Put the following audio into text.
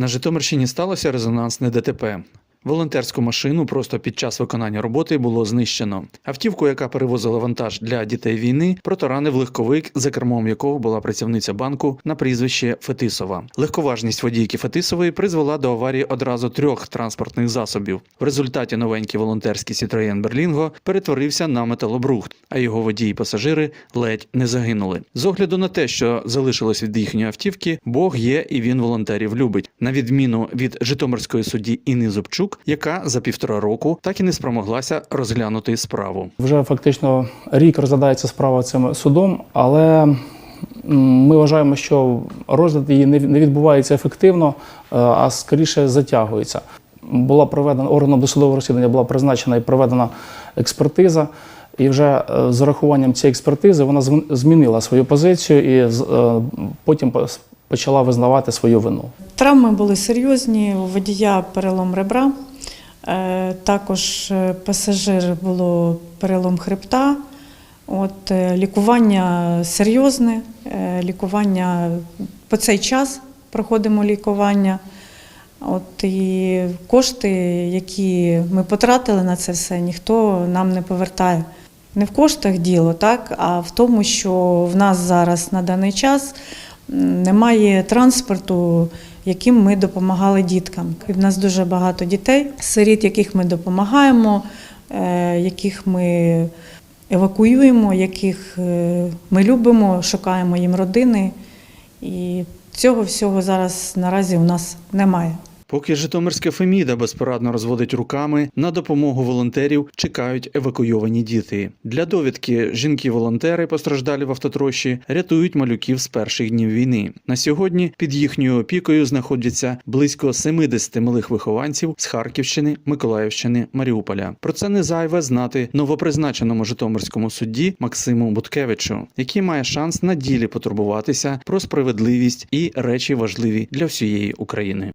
На Житомирщині сталося резонансне ДТП. Волонтерську машину просто під час виконання роботи було знищено. Автівку, яка перевозила вантаж для дітей війни, протаранив легковик, за кермом якого була працівниця банку на прізвище Фетисова. Легковажність водійки Фетисової призвела до аварії одразу трьох транспортних засобів. В результаті новенький волонтерський Citroen Berlingo перетворився на металобрухт, а його водії і пасажири ледь не загинули. З огляду на те, що залишилось від їхньої автівки, Бог є і він волонтерів любить, на відміну від Житомирської судді Інни Зубчук, яка за півтора року так і не спромоглася розглянути справу. Вже фактично рік розглядається справа цим судом, але ми вважаємо, що розгляд її не відбувається ефективно, е, а скоріше затягується. Була проведена органом досудового розслідування, була призначена і проведена експертиза. І вже е, з урахуванням цієї експертизи вона змінила свою позицію і е, потім почала визнавати свою вину. Травми були серйозні, у водія перелом ребра, е, також е, пасажир було перелом хребта. От, е, лікування серйозне, лікування по цей час проходимо лікування. От, і кошти, які ми потратили на це все, ніхто нам не повертає. Не в коштах діло, так, а в тому, що в нас зараз на даний час немає транспорту, яким ми допомагали діткам. В нас дуже багато дітей, сиріт, яких ми допомагаємо, е, яких ми евакуюємо, яких е, ми любимо, шукаємо їм родини. І цього всього зараз наразі у нас немає. Поки Житомирська Феміда безпорадно розводить руками, на допомогу волонтерів чекають евакуйовані діти. Для довідки жінки-волонтери, постраждалі в автотрощі, рятують малюків з перших днів війни. На сьогодні під їхньою опікою знаходяться близько 70 малих вихованців з Харківщини, Миколаївщини, Маріуполя. Про це не зайве знати новопризначеному Житомирському судді Максиму Буткевичу, який має шанс на ділі потурбуватися про справедливість і речі важливі для всієї України.